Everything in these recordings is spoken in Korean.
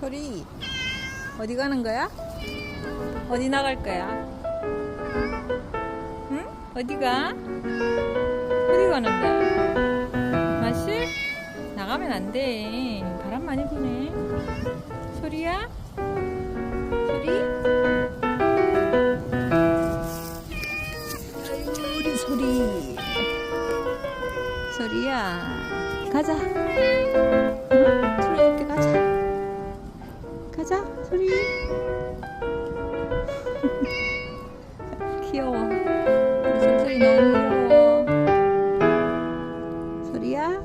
소리 어디 가는 거야? 어디 나갈 거야? 응? 어디 가? 어디 가는데? 마실? 나가면 안 돼. 바람 많이 부네. 소리야? 소리? 아이고 우리 소리. 소리야. 가자. 가자 소리. 귀여워. 소리 너무 귀여워. 소리야?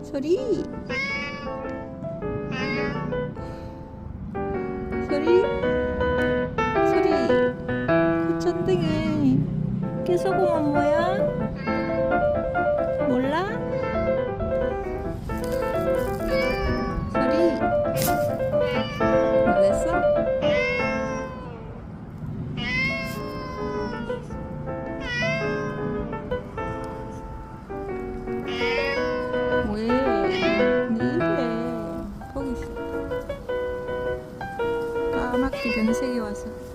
소리? 소리? 소리? 고천등이 깨소금은 뭐야? 몰라? 까맣게 변색이 와서.